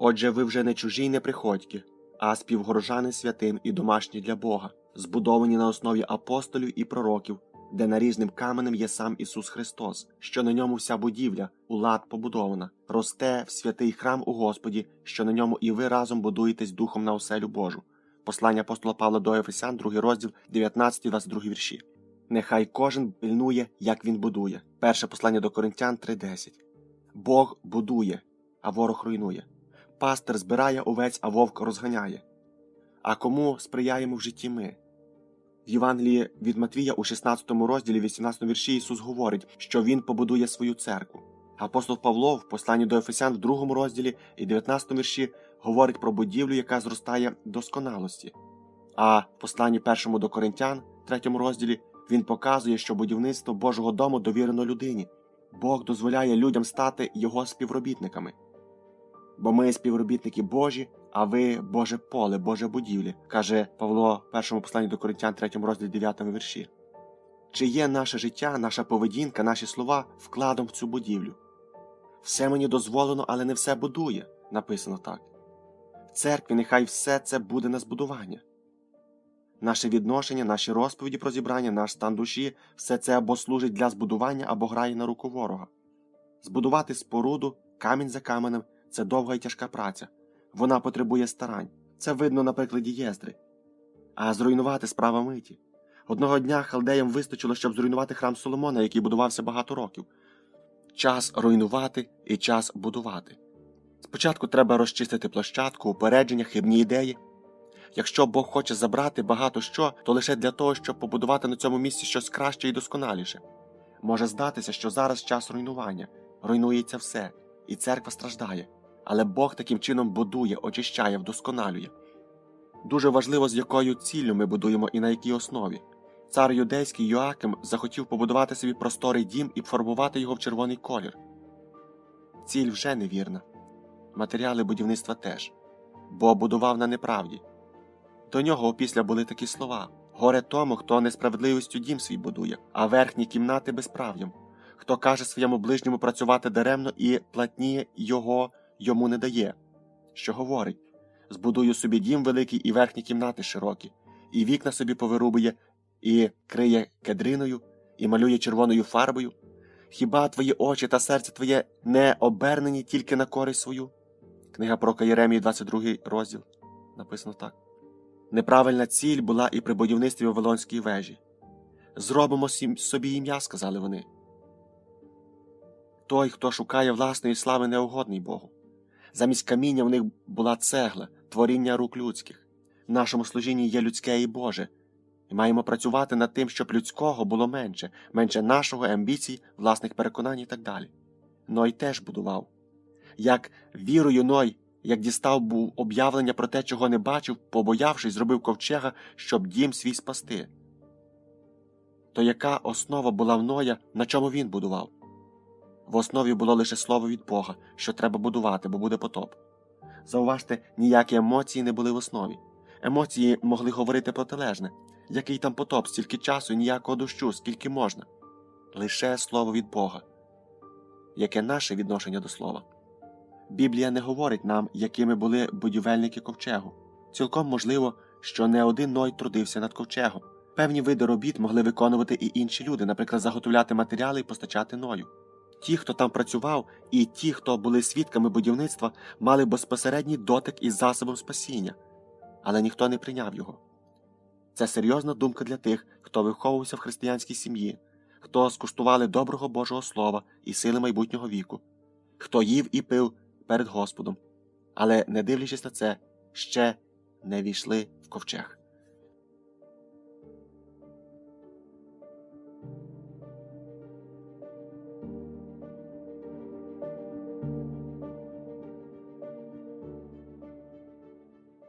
Отже, ви вже не чужі й не приходьки, а співгорожани святим і домашні для Бога, збудовані на основі апостолів і пророків, де наріжним каменем є сам Ісус Христос, що на ньому вся будівля, у лад побудована, росте в святий храм у Господі, що на ньому і ви разом будуєтесь духом на оселю Божу. Послання апостола Павла до Ефесян, 2 розділ, 19-22 вірші. Нехай кожен пильнує, як він будує. Перше послання до Коринтян 3.10. Бог будує, а ворог руйнує. Пастир збирає овець, а вовк розганяє. А кому сприяємо в житті ми? В Євангелії від Матвія у 16 розділі 18 вірші Ісус говорить, що Він побудує свою церкву. Апостол Павло в посланні до Ефесян в 2 розділі і 19 вірші говорить про будівлю, яка зростає досконалості. А в посланні першому до Коринтян, 3 розділі, він показує, що будівництво Божого дому довірено людині. Бог дозволяє людям стати його співробітниками. Бо ми співробітники Божі, а ви Боже поле, Боже будівлі, каже Павло в першому посланні до Коринтян, 3 розділі 9 вірші. Чи є наше життя, наша поведінка, наші слова вкладом в цю будівлю? Все мені дозволено, але не все будує, написано так. В церкві нехай все це буде на збудування. Наше відношення, наші розповіді про зібрання, наш стан душі все це або служить для збудування, або грає на руку ворога. Збудувати споруду, камінь за каменем це довга і тяжка праця. Вона потребує старань. Це видно на прикладі Єздри. А зруйнувати справа миті. Одного дня халдеям вистачило, щоб зруйнувати храм Соломона, який будувався багато років. Час руйнувати і час будувати. Спочатку треба розчистити площадку, упередження, хибні ідеї. Якщо Бог хоче забрати багато що, то лише для того, щоб побудувати на цьому місці щось краще і досконаліше. Може здатися, що зараз час руйнування, руйнується все, і церква страждає. Але Бог таким чином будує, очищає, вдосконалює. Дуже важливо, з якою ціллю ми будуємо і на якій основі. Цар юдейський Йоаким захотів побудувати собі просторий дім і фарбувати його в червоний колір. Ціль вже невірна. Матеріали будівництва теж, бо будував на неправді. До нього опісля були такі слова горе тому, хто несправедливістю дім свій будує, а верхні кімнати безправ'ям, хто каже своєму ближньому працювати даремно і платні його йому не дає, що говорить збудую собі дім великий і верхні кімнати широкі, і вікна собі повирубує, і криє кедриною, і малює червоною фарбою. Хіба твої очі та серце твоє не обернені тільки на користь свою? Книга про Єремії, 22 розділ. Написано так. Неправильна ціль була і при будівництві Вавилонської вежі. Зробимо собі ім'я, сказали вони. Той, хто шукає власної слави, неугодний Богу. Замість каміння в них була цегла, творіння рук людських. В нашому служінні є людське і Боже, і маємо працювати над тим, щоб людського було менше, менше нашого, амбіцій, власних переконань і так далі. Ной теж будував. Як вірою Ной, як дістав був об'явлення про те, чого не бачив, побоявшись, зробив ковчега, щоб дім свій спасти. То яка основа була в Ноя, на чому він будував? В основі було лише слово від Бога, що треба будувати, бо буде потоп. Зауважте, ніякі емоції не були в основі. Емоції могли говорити протилежне. Який там потоп, стільки часу, ніякого дощу, скільки можна. Лише слово від Бога. Яке наше відношення до слова? Біблія не говорить нам, якими були будівельники ковчегу. Цілком можливо, що не один Ной трудився над ковчегом. Певні види робіт могли виконувати і інші люди, наприклад, заготовляти матеріали і постачати ною. Ті, хто там працював, і ті, хто були свідками будівництва, мали безпосередній дотик із засобом спасіння, але ніхто не прийняв його. Це серйозна думка для тих, хто виховувався в християнській сім'ї, хто скуштували доброго Божого Слова і сили майбутнього віку, хто їв і пив перед Господом, але, не дивлячись на це, ще не війшли в ковчег.